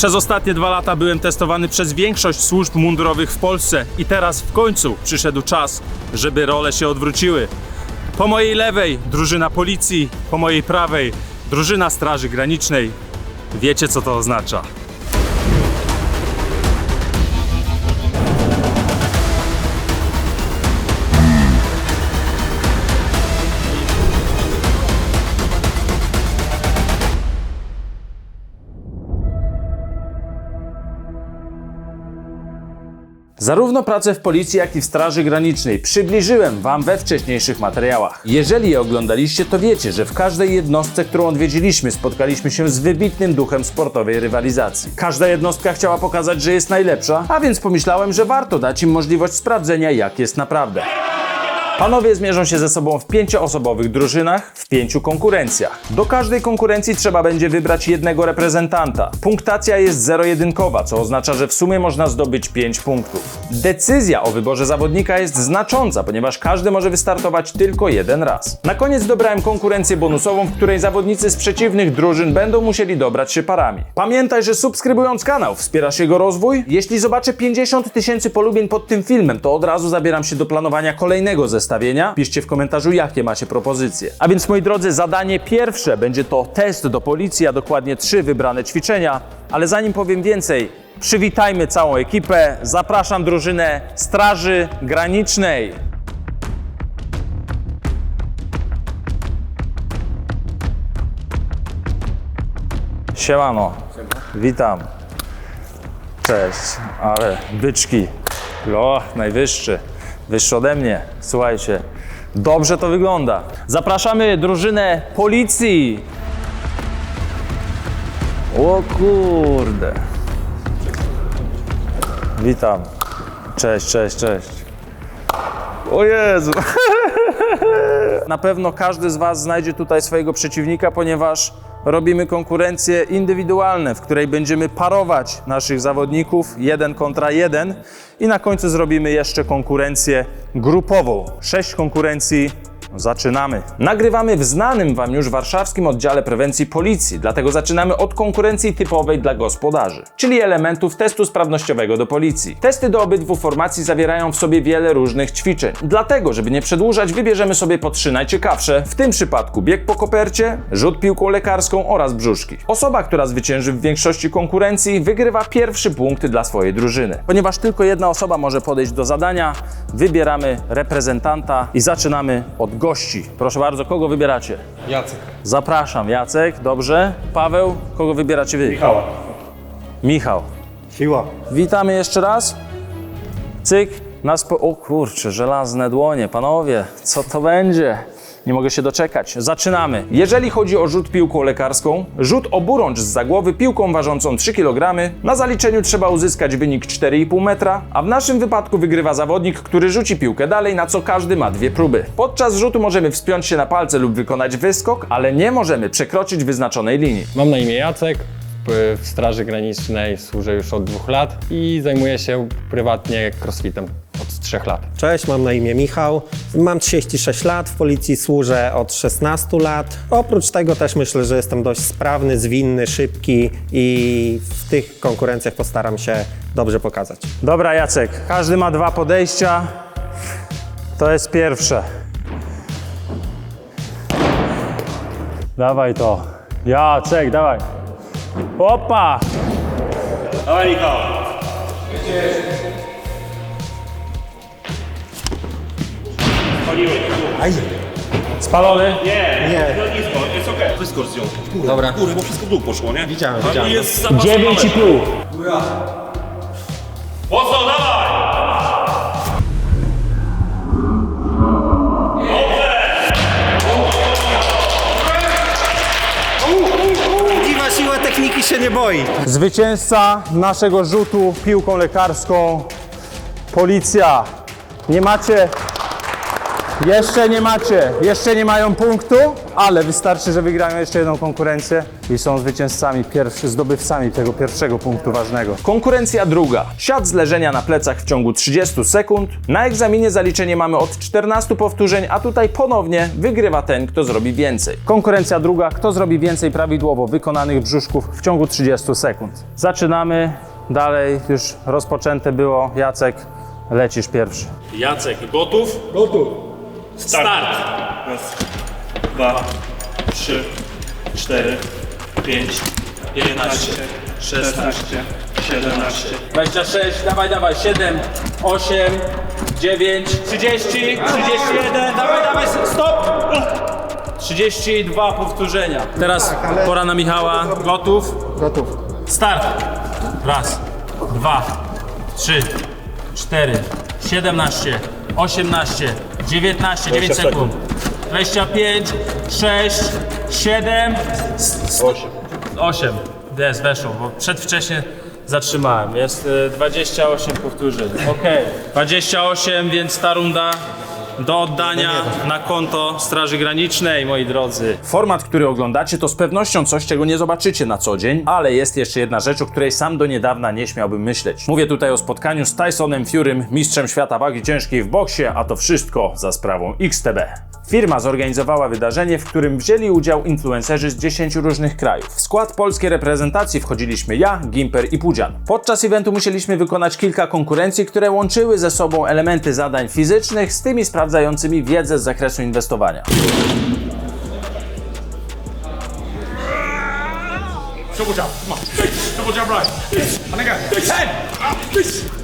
Przez ostatnie dwa lata byłem testowany przez większość służb mundurowych w Polsce i teraz w końcu przyszedł czas, żeby role się odwróciły. Po mojej lewej drużyna policji, po mojej prawej drużyna Straży Granicznej. Wiecie co to oznacza. Zarówno pracę w policji, jak i w Straży Granicznej przybliżyłem Wam we wcześniejszych materiałach. Jeżeli je oglądaliście, to wiecie, że w każdej jednostce, którą odwiedziliśmy, spotkaliśmy się z wybitnym duchem sportowej rywalizacji. Każda jednostka chciała pokazać, że jest najlepsza, a więc pomyślałem, że warto dać im możliwość sprawdzenia, jak jest naprawdę. Panowie zmierzą się ze sobą w pięcioosobowych drużynach, w pięciu konkurencjach. Do każdej konkurencji trzeba będzie wybrać jednego reprezentanta. Punktacja jest zero-jedynkowa, co oznacza, że w sumie można zdobyć 5 punktów. Decyzja o wyborze zawodnika jest znacząca, ponieważ każdy może wystartować tylko jeden raz. Na koniec dobrałem konkurencję bonusową, w której zawodnicy z przeciwnych drużyn będą musieli dobrać się parami. Pamiętaj, że subskrybując kanał wspierasz jego rozwój. Jeśli zobaczę 50 tysięcy polubień pod tym filmem, to od razu zabieram się do planowania kolejnego zestawienia. Piszcie w komentarzu, jakie macie propozycje. A więc, moi drodzy, zadanie pierwsze będzie to test do policji, a dokładnie trzy wybrane ćwiczenia. Ale zanim powiem więcej, przywitajmy całą ekipę. Zapraszam drużynę Straży Granicznej. Siemano. Witam. Cześć. Ale byczki. O, najwyższy. Wyższy ode mnie. Słuchajcie. Dobrze to wygląda. Zapraszamy drużynę policji. O kurde. Witam. Cześć, cześć, cześć. O Jezu. Na pewno każdy z Was znajdzie tutaj swojego przeciwnika, ponieważ robimy konkurencje indywidualne, w której będziemy parować naszych zawodników jeden kontra jeden i na końcu zrobimy jeszcze konkurencję grupową. Sześć konkurencji. Zaczynamy. Nagrywamy w znanym Wam już warszawskim oddziale prewencji policji, dlatego zaczynamy od konkurencji typowej dla gospodarzy, czyli elementów testu sprawnościowego do policji. Testy do obydwu formacji zawierają w sobie wiele różnych ćwiczeń. Dlatego, żeby nie przedłużać, wybierzemy sobie po trzy najciekawsze, w tym przypadku bieg po kopercie, rzut piłką lekarską oraz brzuszki. Osoba, która zwycięży w większości konkurencji, wygrywa pierwszy punkt dla swojej drużyny. Ponieważ tylko jedna osoba może podejść do zadania, wybieramy reprezentanta i zaczynamy od gości. Proszę bardzo, kogo wybieracie? Jacek. Zapraszam, Jacek, dobrze. Paweł, kogo wybieracie wy? Michała. Michał. Siła. Witamy jeszcze raz. Cyk. Na spo... O kurczę, żelazne dłonie. Panowie, co to będzie? Nie mogę się doczekać. Zaczynamy. Jeżeli chodzi o rzut piłką lekarską, rzut oburącz z zagłowy piłką ważącą 3 kg, na zaliczeniu trzeba uzyskać wynik 4,5 metra, a w naszym wypadku wygrywa zawodnik, który rzuci piłkę dalej, na co każdy ma dwie próby. Podczas rzutu możemy wspiąć się na palce lub wykonać wyskok, ale nie możemy przekroczyć wyznaczonej linii. Mam na imię Jacek, w- Straży Granicznej służę już od dwóch lat i zajmuję się prywatnie crossfitem od trzech lat. Cześć, mam na imię Michał. Mam 36 lat, w policji służę od 16 lat. Oprócz tego też myślę, że jestem dość sprawny, zwinny, szybki i w tych konkurencjach postaram się dobrze pokazać. Dobra, Jacek, każdy ma dwa podejścia. To jest pierwsze. Dawaj to. Jacek, dawaj. Opa! Dawaj Michał. Spaliłeś. Spalony? Nie, nie. No nic, bo jest okej. Wyskocz z nią. Dobra. Kurde, bo wszystko w dół poszło, nie? Widziałem, A widziałem. jest zapasowane. 9,5. Mocno, dawaj! Prawdziwa siła techniki się nie boi. Zwycięzca naszego rzutu piłką lekarską. Policja. Nie macie. Jeszcze nie macie, jeszcze nie mają punktu, ale wystarczy, że wygrają jeszcze jedną konkurencję i są zwycięzcami, pierwszy, zdobywcami tego pierwszego punktu ważnego. Konkurencja druga. Siat z leżenia na plecach w ciągu 30 sekund. Na egzaminie zaliczenie mamy od 14 powtórzeń, a tutaj ponownie wygrywa ten, kto zrobi więcej. Konkurencja druga. Kto zrobi więcej prawidłowo wykonanych brzuszków w ciągu 30 sekund. Zaczynamy. Dalej już rozpoczęte było. Jacek, lecisz pierwszy. Jacek, gotów? Start. Raz, dwa, trzy, cztery, pięć, piętnaście, szesnaście, siedemnaście, 26, dawaj, dawaj, 7, 8, 9, 30, 31, dawaj, dawaj, stop! 32 powtórzenia. Teraz pora na Michała. Gotów? Gotów. Start! Raz, dwa, trzy, cztery, 17, 18, 19, 9 sekund. 25, 6, 7, 8. 8. Jest, weszło, bo przedwcześnie zatrzymałem. Jest y, 28 powtórzeń. Okej. 28, więc ta runda do oddania na konto Straży Granicznej, moi drodzy. Format, który oglądacie, to z pewnością coś, czego nie zobaczycie na co dzień, ale jest jeszcze jedna rzecz, o której sam do niedawna nie śmiałbym myśleć. Mówię tutaj o spotkaniu z Tysonem Furym, mistrzem świata wagi ciężkiej w boksie, a to wszystko za sprawą XTB. Firma zorganizowała wydarzenie, w którym wzięli udział influencerzy z 10 różnych krajów. W skład polskiej reprezentacji wchodziliśmy ja, Gimper i Pudzian. Podczas eventu musieliśmy wykonać kilka konkurencji, które łączyły ze sobą elementy zadań fizycznych z tymi sprawdzającymi wiedzę z zakresu inwestowania.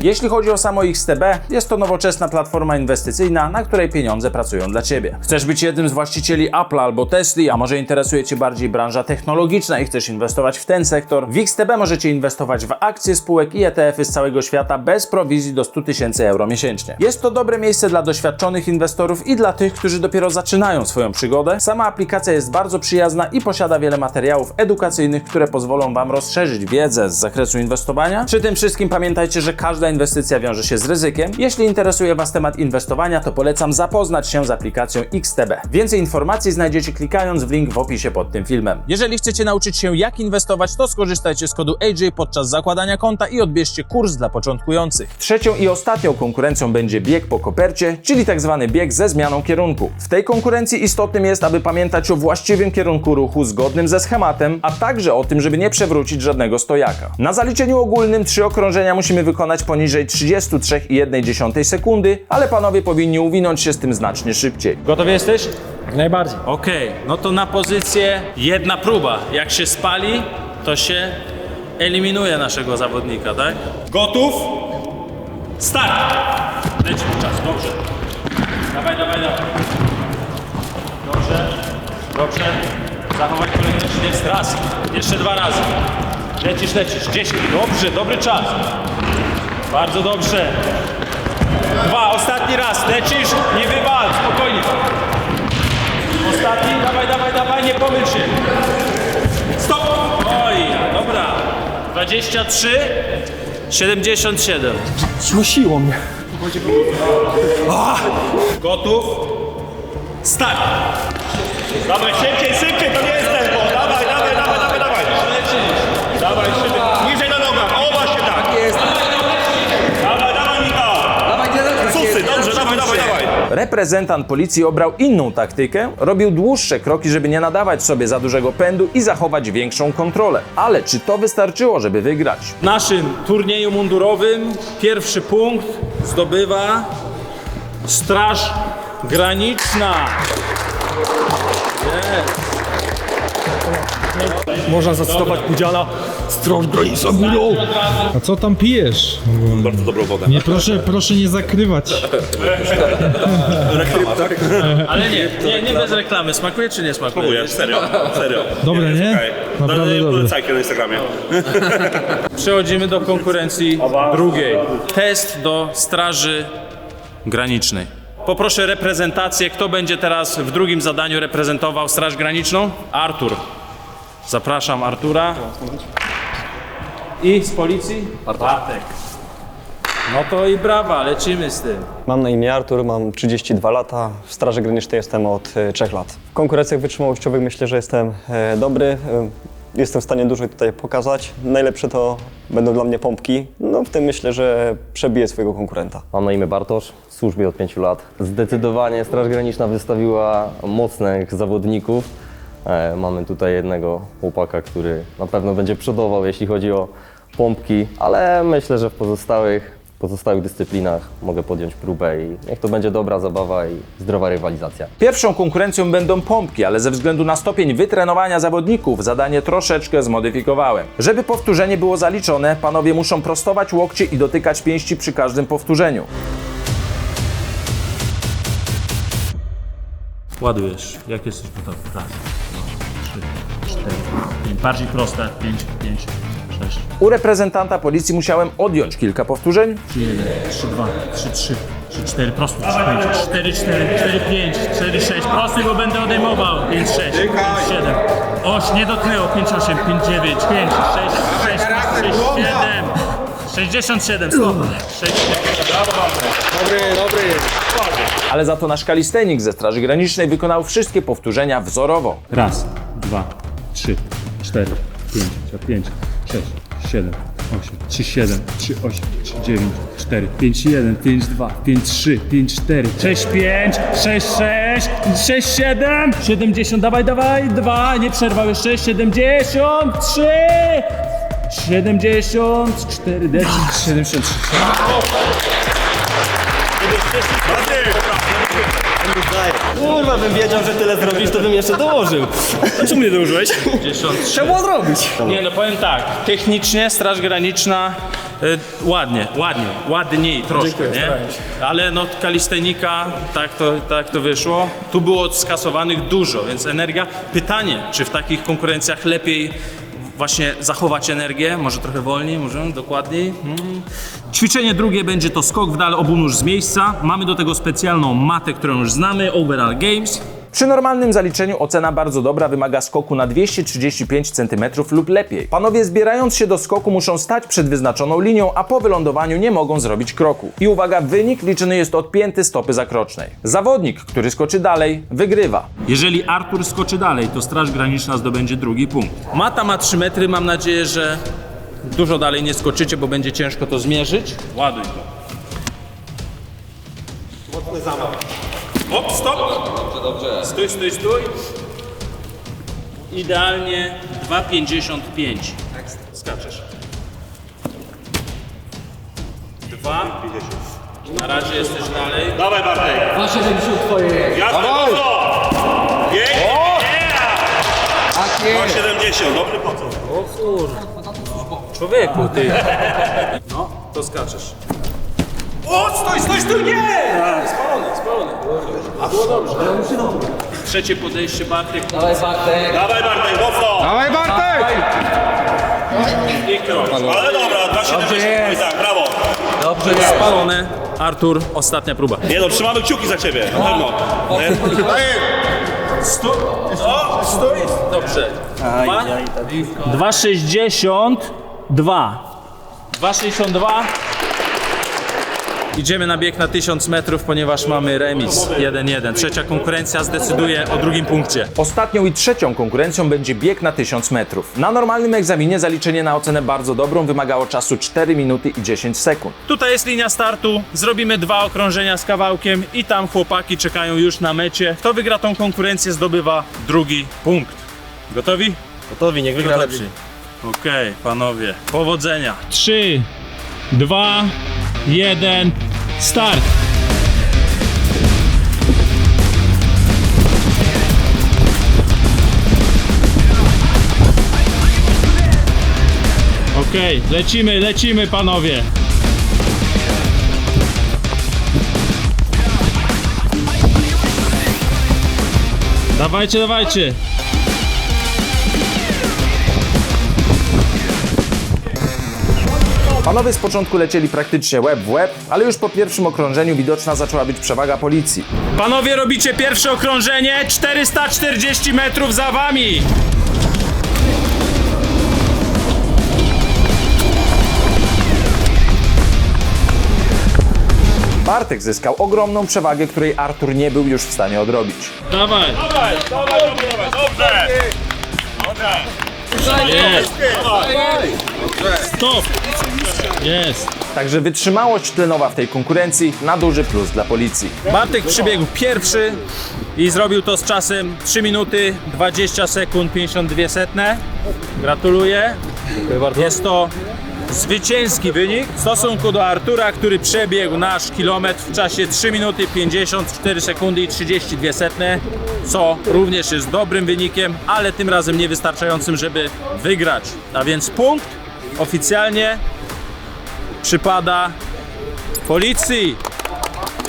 Jeśli chodzi o samo XTB, jest to nowoczesna platforma inwestycyjna, na której pieniądze pracują dla Ciebie. Chcesz być jednym z właścicieli Apple albo Tesla, a może interesuje Cię bardziej branża technologiczna i chcesz inwestować w ten sektor? W XTB możecie inwestować w akcje spółek i ETF-y z całego świata bez prowizji do 100 tysięcy euro miesięcznie. Jest to dobre miejsce dla doświadczonych inwestorów i dla tych, którzy dopiero zaczynają swoją przygodę. Sama aplikacja jest bardzo przyjazna i posiada wiele materiałów edukacyjnych, które pozwolą Wam rozszerzyć wiedzę z zakresu inwestowania. Przy tym wszystkim pamiętajcie, że każda inwestycja wiąże się z ryzykiem. Jeśli interesuje Was temat inwestowania, to polecam zapoznać się z aplikacją XTB. Więcej informacji znajdziecie klikając w link w opisie pod tym filmem. Jeżeli chcecie nauczyć się jak inwestować, to skorzystajcie z kodu AJ podczas zakładania konta i odbierzcie kurs dla początkujących. Trzecią i ostatnią konkurencją będzie bieg po kopercie, czyli tak zwany bieg ze zmianą kierunku. W tej konkurencji istotnym jest, aby pamiętać o właściwym kierunku ruchu zgodnym ze schematem, a także o tym, żeby nie przewrócić żadnego stojaka. Na zaliczeniu ogólnym trzy okrążenia musimy wykonać poniżej 33,1 sekundy, ale panowie powinni uwinąć się z tym znacznie szybciej. Gotowy jesteś? Najbardziej. Okej, no to na pozycję jedna próba. Jak się spali, to się eliminuje naszego zawodnika, tak? Gotów? Start! Leci czas, dobrze. Dawaj, dawaj, dawaj. Dobrze, dobrze. Zachować kolejność jest raz. Jeszcze dwa razy. Lecisz, lecisz. 10. Dobrze, dobry czas. Bardzo dobrze. Dwa, ostatni raz. Lecisz, nie wywal, spokojnie. Ostatni, dawaj, dawaj, dawaj, nie pomyl się. Stop! Oj, dobra. 23, 77. Zmusiło mnie. Gotów? Start! Dawaj, szybciej, szybciej, to nie jest tempo. Dawaj, dawaj, dawaj, dawaj, dawaj. Dawaj, szybciej. Niżej na nogach, o właśnie tak. Dawaj, dawaj, Michał. Susy, dobrze, dawaj, dawaj, dawaj. Reprezentant policji obrał inną taktykę, robił dłuższe kroki, żeby nie nadawać sobie za dużego pędu i zachować większą kontrolę. Ale czy to wystarczyło, żeby wygrać? W naszym turnieju mundurowym pierwszy punkt zdobywa Straż Graniczna. Można zacytować Pudziana Straż Graniczna górą. A co tam pijesz? Bardzo dobrą wodę. Nie, proszę, proszę nie zakrywać. Ale nie, nie, nie bez reklamy. Smakuje czy nie smakuje? Próbuję, serio, serio. Dobre, nie? Okej. Naprawdę No, dobre. Polecajcie na Instagramie. Przechodzimy do konkurencji drugiej. Test do Straży Granicznej. Poproszę reprezentację. Kto będzie teraz w drugim zadaniu reprezentował Straż Graniczną? Artur. Zapraszam Artura. I z policji? Bartek. No to i brawa, lecimy z tym. Mam na imię Artur, mam 32 lata. W Straży Granicznej jestem od 3 lat. W konkurencjach wytrzymałościowych myślę, że jestem e, dobry. E, Jestem w stanie dużo tutaj pokazać. Najlepsze to będą dla mnie pompki. No w tym myślę, że przebiję swojego konkurenta. Mam na imię Bartosz, w służbie od 5 lat. Zdecydowanie Straż Graniczna wystawiła mocnych zawodników. E, mamy tutaj jednego chłopaka, który na pewno będzie przodował, jeśli chodzi o pompki, ale myślę, że w pozostałych, pozostałych dyscyplinach mogę podjąć próbę i niech to będzie dobra zabawa i zdrowa rywalizacja. Pierwszą konkurencją będą pompki, ale ze względu na stopień wytrenowania zawodników zadanie troszeczkę zmodyfikowałem. Żeby powtórzenie było zaliczone, panowie muszą prostować łokcie i dotykać pięści przy każdym powtórzeniu. Ładujesz. Jak jesteś gotowy? Raz, dwa, trzy, cztery, pięć. Bardziej proste. Pięć, pięć, sześć. U reprezentanta policji musiałem odjąć kilka powtórzeń, Trzy, jeden, trzy, dwa, trzy, trzy, trzy, cztery. Prosty, trzy, pięć, cztery, cztery, cztery, pięć, cztery, sześć. Prosty, bo będę odejmował. Pięć, sześć, pięć, siedem. Oś, nie dotknęło. Pięć, osiem, pięć, dziewięć, pięć, sześć, sześć, sześć, siedem. Sześćdziesiąt siedem, stop. Sześć, ale za to nasz kalistenik ze Straży Granicznej wykonał wszystkie powtórzenia wzorowo. Raz, dwa, trzy, cztery, pięć, pięć, sześć, siedem, osiem, trzy, siedem, trzy, osiem, trzy, dziewięć, cztery, pięć, jeden, pięć, dwa, pięć, trzy, pięć, cztery, sześć, pięć, sześć, sześć, sześć, siedem, siedemdziesiąt, dawaj, dawaj, dwa, nie przerwał jeszcze, siedemdziesiąt, trzy, siedemdziesiąt, cztery, deset, siedemdziesiąt trzy. Kurwa, bym wiedział, że tyle zrobisz, to bym jeszcze dołożył. Czemu nie dołożyłeś? Trzeba było zrobić. Nie no powiem tak, technicznie Straż Graniczna y, ładnie, ładnie, ładniej troszkę, nie? Ale no kalistenika, tak to, tak to wyszło. Tu było skasowanych dużo, więc energia. Pytanie, czy w takich konkurencjach lepiej właśnie zachować energię, może trochę wolniej, może dokładniej. Hmm. Ćwiczenie drugie będzie to skok w dal obu nóż z miejsca. Mamy do tego specjalną matę, którą już znamy, Overall Games. Przy normalnym zaliczeniu ocena bardzo dobra wymaga skoku na 235 cm lub lepiej. Panowie zbierając się do skoku muszą stać przed wyznaczoną linią, a po wylądowaniu nie mogą zrobić kroku. I uwaga, wynik liczony jest od pięty stopy zakrocznej. Zawodnik, który skoczy dalej, wygrywa. Jeżeli Artur skoczy dalej, to Straż Graniczna zdobędzie drugi punkt. Mata ma 3 metry, mam nadzieję, że dużo dalej nie skoczycie, bo będzie ciężko to zmierzyć. Ładuj go. Mocny zamach. Hop, stop! Dobrze, dobrze. Stój, stój, stój. Idealnie 2,55. Skaczesz. 2. Na razie jesteś dalej. Dawaj Bartek! 2,70 twoje jest. Jasne! Pięknie! Tak jest! 2,70, dobry pocąg. Człowieku, ty. No, to skaczesz. O, stój, stój, stój, nie! Spalony, spalony. A było dobrze. Trzecie podejście, Bartek. Dawaj Bartek, mocno! Dawaj Bartek! I krok. Ale dobra, 2,70 i tak, brawo! Spalone. Artur, ostatnia próba. Nie no, trzymamy kciuki za ciebie, na pewno. Stój. O, stój. Dobrze. Dwa. 2,62. 2,62. Idziemy na bieg na 1000 metrów, ponieważ mamy remis 1-1. Trzecia konkurencja zdecyduje o drugim punkcie. Ostatnią i trzecią konkurencją będzie bieg na 1000 metrów. Na normalnym egzaminie zaliczenie na ocenę bardzo dobrą wymagało czasu 4 minuty i 10 sekund. Tutaj jest linia startu, zrobimy dwa okrążenia z kawałkiem i tam chłopaki czekają już na mecie. Kto wygra tą konkurencję zdobywa drugi punkt. Gotowi? Gotowi, niech wygra lepszy. Okej, panowie, powodzenia. 3, 2, 1, start! Okej, lecimy, lecimy panowie. Dawajcie, dawajcie. Panowie z początku lecieli praktycznie łeb w łeb, ale już po pierwszym okrążeniu widoczna zaczęła być przewaga policji. Panowie, robicie pierwsze okrążenie, 440 metrów za wami. Bartek zyskał ogromną przewagę, której Artur nie był już w stanie odrobić. Dawaj! Dawaj, dawaj, dawaj, dobrze! Stop! Jest! Także wytrzymałość tlenowa w tej konkurencji na duży plus dla policji. Bartek przybiegł pierwszy i zrobił to z czasem 3 minuty 20 sekund 52 setne. Gratuluję. Jest to zwycięski wynik w stosunku do Artura, który przebiegł nasz kilometr w czasie 3 minuty 54 sekundy i 32 setne, co również jest dobrym wynikiem, ale tym razem niewystarczającym, żeby wygrać. A więc punkt oficjalnie przypada policji.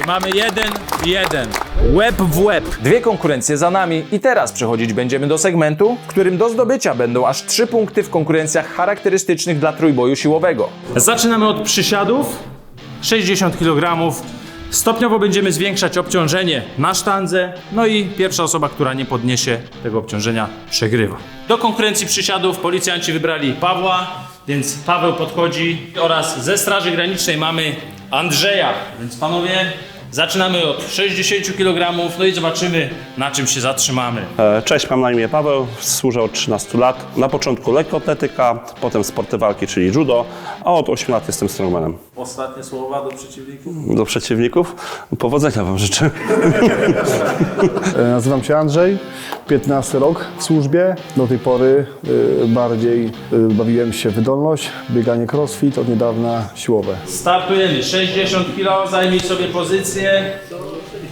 I mamy jeden w jeden. Łeb w łeb. Dwie konkurencje za nami i teraz przechodzić będziemy do segmentu, w którym do zdobycia będą aż trzy punkty w konkurencjach charakterystycznych dla trójboju siłowego. Zaczynamy od przysiadów. 60 kg. Stopniowo będziemy zwiększać obciążenie na sztandze. No i pierwsza osoba, która nie podniesie tego obciążenia, przegrywa. Do konkurencji przysiadów policjanci wybrali Pawła, więc Paweł podchodzi oraz ze Straży Granicznej mamy Andrzeja. Więc panowie, zaczynamy od 60 kg, no i zobaczymy na czym się zatrzymamy. E, Cześć, mam na imię Paweł, służę od 13 lat. Na początku lekkoatletyka, potem sporty walki, czyli judo, a od 8 lat jestem strongmanem. Ostatnie słowa do przeciwników. Do przeciwników powodzenia Wam życzę. E, Nazywam się Andrzej, 15 rok w służbie. Do tej pory y, bardziej y, bawiłem się w wydolność, bieganie crossfit, od niedawna siłowe. Startujemy. 60 kg, zajmij sobie pozycję.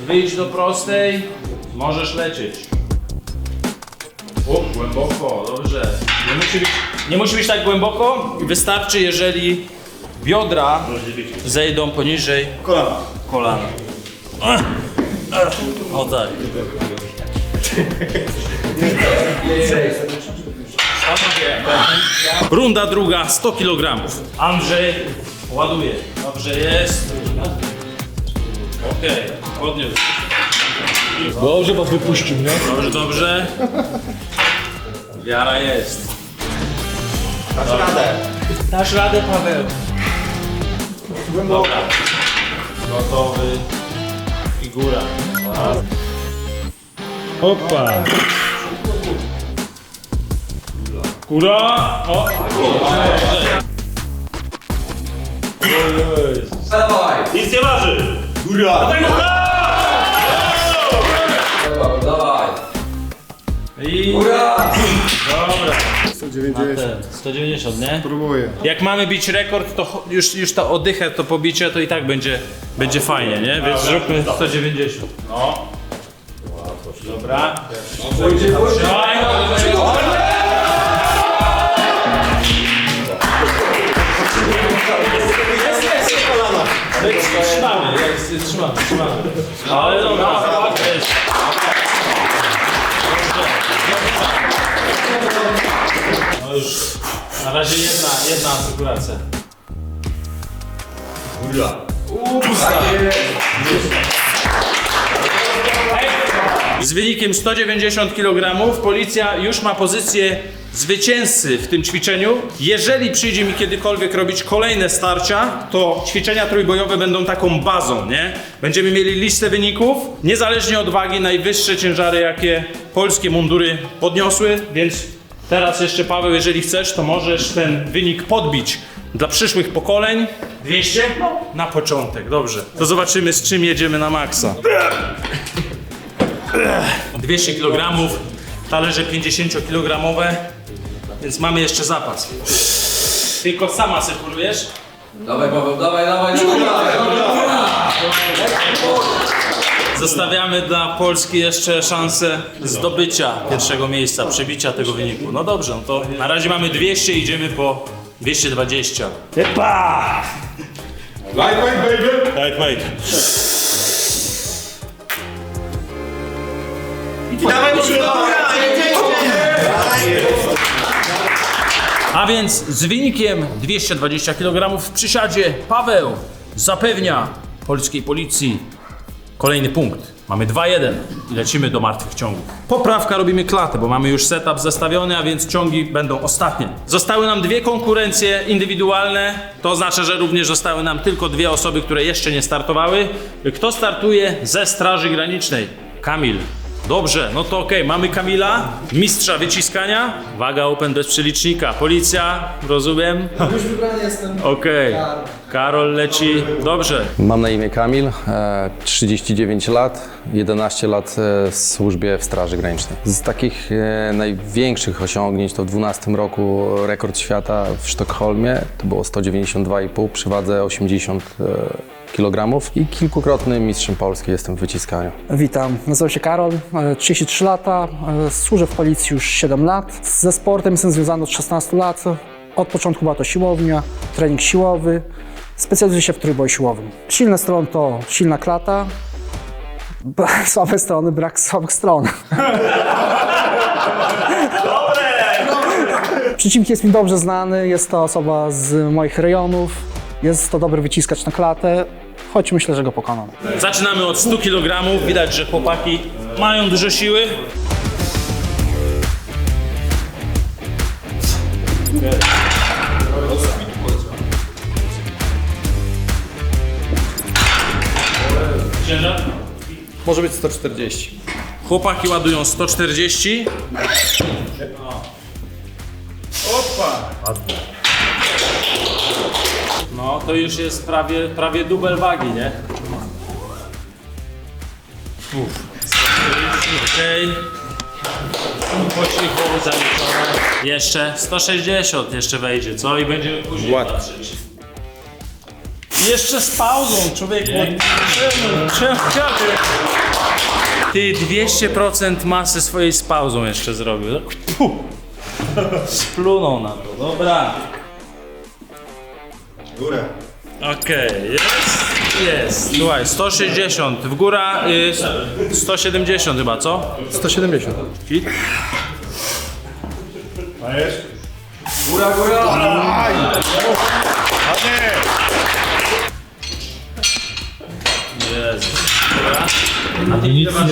Wyjdź do prostej. Możesz lecieć. O, głęboko, dobrze. Nie musi być, nie musi być tak głęboko. Wystarczy, jeżeli biodra zejdą poniżej kolana. kolana. O tak. Runda druga, 100 kg. Andrzej ładuje. Dobrze jest. Okej, podniósł. Dobrze was wypuścił, nie? Dobrze, dobrze. Wiara jest. Dasz radę. Dasz radę, Paweł. Dobra. Gotowy. Figura. Opa. Góra. O. Nic nie waży! Góra! I... Dobra. 190. 190, nie? Próbuję. Jak mamy bić rekord, to już, już ta odychę, to pobicie, to i tak będzie, będzie fajnie, nie? Więc zróbmy 190. No. Dobra. Trzymaj. Trzymamy, jest- trzymamy, trzymamy. Ale dobra, jest. No już na razie jedna, jedna asekuracja. Z wynikiem 190 kg policja już ma pozycję zwycięzcy w tym ćwiczeniu. Jeżeli przyjdzie mi kiedykolwiek robić kolejne starcia, to ćwiczenia trójbojowe będą taką bazą, nie? Będziemy mieli listę wyników, niezależnie od wagi, najwyższe ciężary, jakie polskie mundury podniosły, więc teraz jeszcze Paweł, jeżeli chcesz, to możesz ten wynik podbić dla przyszłych pokoleń. 200? No, na początek, dobrze. To zobaczymy z czym jedziemy na maksa. 200 kg, talerze 50 kg, więc mamy jeszcze zapas. Tylko sama sekurujesz? Dawaj Paweł, dawaj, dawaj, dawaj. Zostawiamy dla Polski jeszcze szansę zdobycia pierwszego miejsca, przebicia tego wyniku. No dobrze, no to na razie mamy 200, idziemy po 220. Epa! Lightweight, baby! Lightweight. Dawaj! A więc z wynikiem 220 kg w przysiadzie Paweł zapewnia polskiej policji Kolejny punkt. Mamy 2-1 i lecimy do martwych ciągów. Poprawka robimy klatę, bo mamy już setup zestawiony, a więc ciągi będą ostatnie. Zostały nam dwie konkurencje indywidualne. To oznacza, że również zostały nam tylko dwie osoby, które jeszcze nie startowały. Kto startuje ze Straży Granicznej? Kamil. Dobrze, no to okej, mamy Kamila, mistrza wyciskania. Waga open bez przelicznika. Policja, rozumiem? Już wybrany jestem. Okej, Karol leci. Dobrze, Mam na imię Kamil, e, 39 lat, 11 lat e, w służbie w Straży Granicznej. Z takich e, największych osiągnięć to w 12 roku rekord świata w Sztokholmie, to było 192,5 przy wadze 80 kg i kilkukrotnym mistrzem Polski jestem w wyciskaniu. Witam, nazywam się Karol, e, 33 lata, e, służę w policji już 7 lat. Ze sportem jestem związany od 16 lat. Od początku była to siłownia, trening siłowy. Specjalizuję się w trójboju siłowym. Silne strony to silna klata, słabe strony, brak słabych stron. Przeciwnik jest mi dobrze znany, jest to osoba z moich rejonów, jest to dobry wyciskacz na klatę, choć myślę, że go pokonam. zaczynamy od 100 kg. Widać, że chłopaki mają dużo siły. Ciężar? Może być 140. Chłopaki ładują 140. Opa! No, to już jest prawie, prawie dubel wagi, nie? Uff. 140, okej. Po cichu, zaliczone. Jeszcze 160 jeszcze wejdzie, co? I będziemy później patrzeć. I Jeszcze z pauzą, człowieku. Czemu? Czemu? Ty 200% masy swojej z pauzą jeszcze zrobił. Puh. Splunął na to, dobra. Górę. Okej, jest, jest. Słuchaj, 160, w góra y, 170 chyba, co? 170. Hit? A ty ile masz?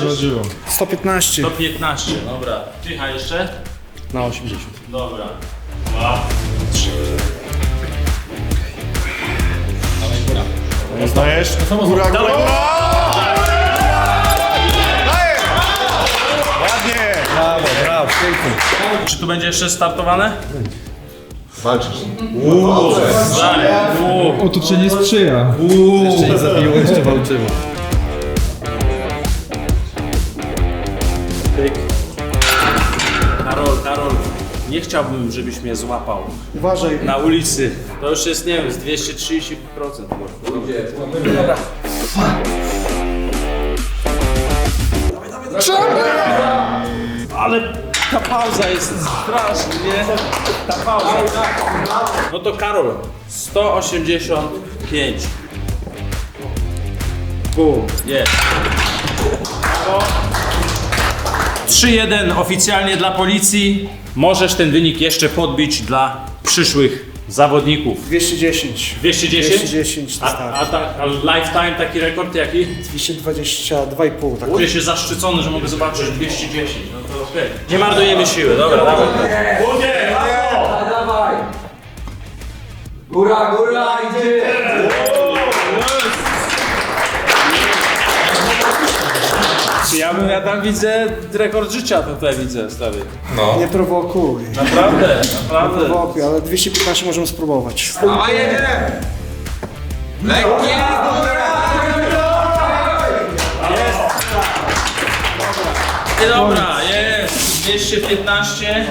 115. 115, dobra. Czycha jeszcze? Na 80. Dobra. Dwa, trzy. Góra, góra, góra! Czy tu będzie jeszcze startowane? Walczysz. Uuu, Uuu. Otoczenie sprzyja. Jeszcze nie zabiło, jeszcze walczyło. Karol, Karol, nie chciałbym, żebyś mnie złapał Uważaj. na ulicy. To już jest, nie wiem, z 230% może. Dobra. Ale ta pauza jest straszna, nie? Ta pauza. No to Karol, 185. Bum, jest. O. 3-1 oficjalnie dla policji. Możesz ten wynik jeszcze podbić dla przyszłych zawodników. 210. 210? 210 to A, a, ta, a lifetime taki rekord jaki? 222,5. Tak. Czuję się zaszczycony, że mogę zobaczyć 210. No to okej. Nie marnujemy siły, dobra, dawaj. Góra, góra, idzie! Ja bym, ja tam widzę rekord życia tutaj widzę, stary. Nie prowokuj. Naprawdę, naprawdę. Prowokuj, ale 215 możemy spróbować. Dawaj, jedziemy! Lekkie! Nie, dobra, jest. 215.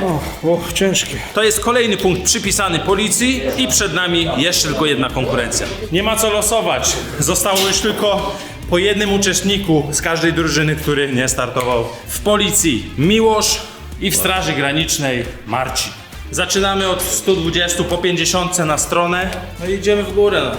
O, ciężkie. To jest kolejny punkt przypisany policji i przed nami jeszcze tylko jedna konkurencja. Nie ma co losować. Zostało już tylko po jednym uczestniku z każdej drużyny, który nie startował w policji. Miłosz i w Straży Granicznej Marcin. Zaczynamy od 120 po 50 na stronę. No i idziemy w górę.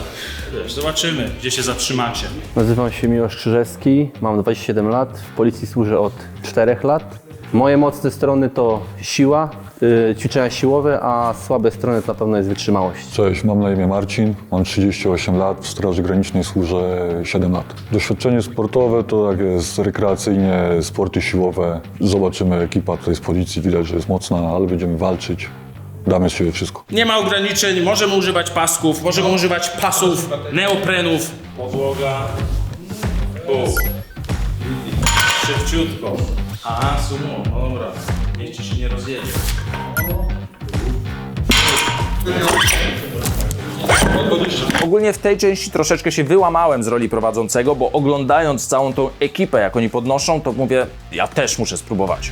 No. Zobaczymy, gdzie się zatrzymacie. Nazywam się Miłosz Krzyżewski, mam 27 lat, w policji służę od 4 lat. Moje mocne strony to siła, y, ćwiczenia siłowe, a słabe strony to na pewno jest wytrzymałość. Cześć, mam na imię Marcin, mam 38 lat, w Straży Granicznej służę 7 lat. Doświadczenie sportowe to tak jest rekreacyjnie, sporty siłowe. Zobaczymy, ekipa tutaj z policji widać, że jest mocna, ale będziemy walczyć. Damy z siebie wszystko. Nie ma ograniczeń, możemy używać pasków, możemy używać pasów, neoprenów. Podłoga. Bum. Szybciutko. Aha, sumo, no dobra. Niech ci się nie rozjedzie. Ogólnie w tej części troszeczkę się wyłamałem z roli prowadzącego, bo oglądając całą tą ekipę, jak oni podnoszą, to mówię, ja też muszę spróbować.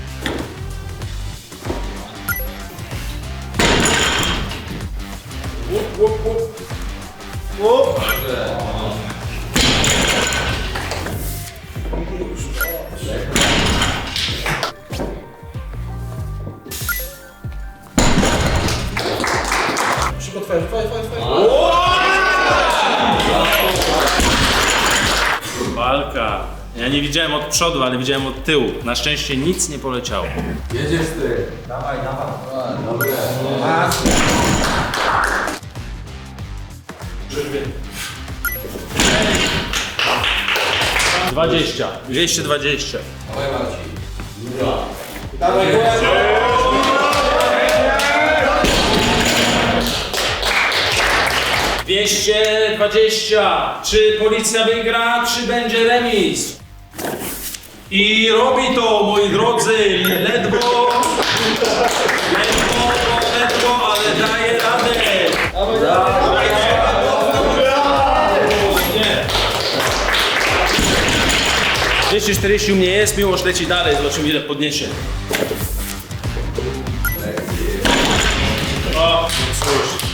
Przodu, ale widziałem od tyłu. Na szczęście nic nie poleciało. Jedziesz ty. Dawaj, dawaj. Dobre. Dwadzieścia. 220. Dawaj Marcin. Dwieście dwadzieścia. Czy policja wygra, czy będzie remis? I robi to, moi drodzy, ledwo, ledwo, ledwo, ale daje radę. Nie. 240 u mnie jest, Miłosz leci dalej, zobaczymy ile podniesie. O, słusznie.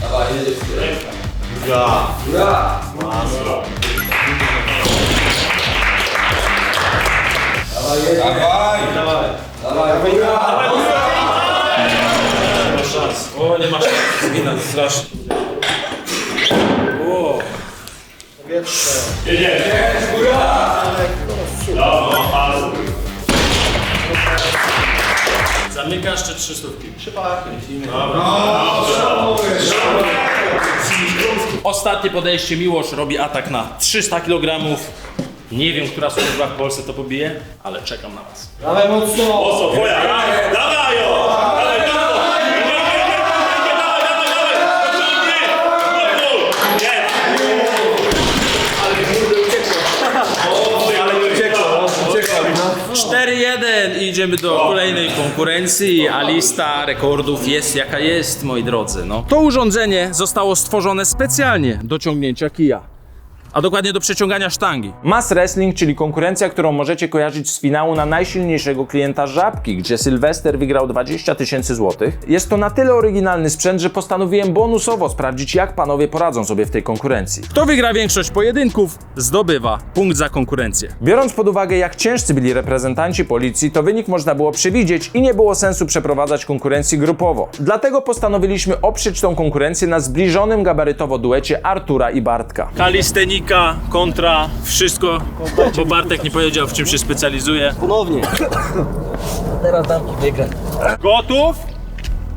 Dawaj, jedziesz. Ja. Ura. Dawaj, ura. Nie ma szans. O, nie ma szans. Zginę strasznie. O. Jedziesz. No, pas. Zamykasz czy trzy stówki? Ostatnie podejście. Miłosz robi atak na 300 kg. Nie wiem, która służba w Polsce to pobije, ale czekam na was. Dawaj mocno. Mocno, twoja. Dawaj. Dawaj, dawaj. Idzie, idzie, idzie, idzie, dawaj, dawaj, dawaj. Pociągnij. Jest. Ale nie uciekło. 4-1 i idziemy do kolejnej konkurencji, a lista rekordów jest jaka jest, moi drodzy. No. To urządzenie zostało stworzone specjalnie do ciągnięcia kija. A dokładnie do przeciągania sztangi. Mass Wrestling, czyli konkurencja, którą możecie kojarzyć z finału na najsilniejszego klienta Żabki, gdzie Sylwester wygrał 20 tysięcy złotych. Jest to na tyle oryginalny sprzęt, że postanowiłem bonusowo sprawdzić, jak panowie poradzą sobie w tej konkurencji. Kto wygra większość pojedynków, zdobywa punkt za konkurencję. Biorąc pod uwagę, jak ciężcy byli reprezentanci policji, to wynik można było przewidzieć i nie było sensu przeprowadzać konkurencji grupowo. Dlatego postanowiliśmy oprzeć tą konkurencję na zbliżonym gabarytowo duecie Artura i Bartka. Kontra wszystko, bo Bartek nie powiedział, w czym się specjalizuje. Ponownie. Teraz dam ci wygrać. Gotów?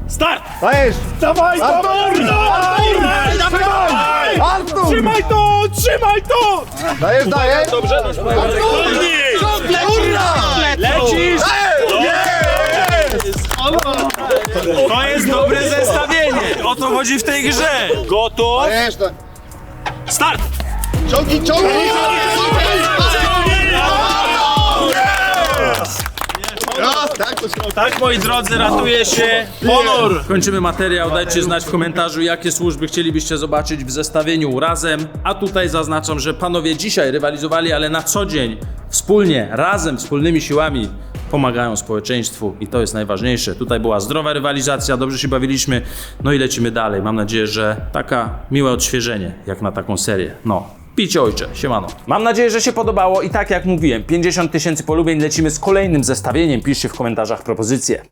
Start! Dajesz! Dawaj, dawaj, dawaj, dawaj! Artur! Trzymaj to, trzymaj to! Dajesz, dajesz! Dobrze, Lecisz! To jest dobre zestawienie! O to chodzi w tej grze! Gotów? Dajesz, dajesz! Start! Ciągnij, ciągnij! Tak, moi drodzy, ratuje się honor! Kończymy materiał, dajcie znać w komentarzu, jakie służby chcielibyście zobaczyć w zestawieniu razem. A tutaj zaznaczam, że panowie dzisiaj rywalizowali, ale na co dzień, wspólnie, razem, wspólnymi siłami pomagają społeczeństwu i to jest najważniejsze. Tutaj była zdrowa rywalizacja, dobrze się bawiliśmy, no i lecimy dalej. Mam nadzieję, że taka miłe odświeżenie, jak na taką serię. No, Picie ojcze, siemano. Mam nadzieję, że się podobało i tak jak mówiłem, 50 tysięcy polubień, lecimy z kolejnym zestawieniem, piszcie w komentarzach propozycje.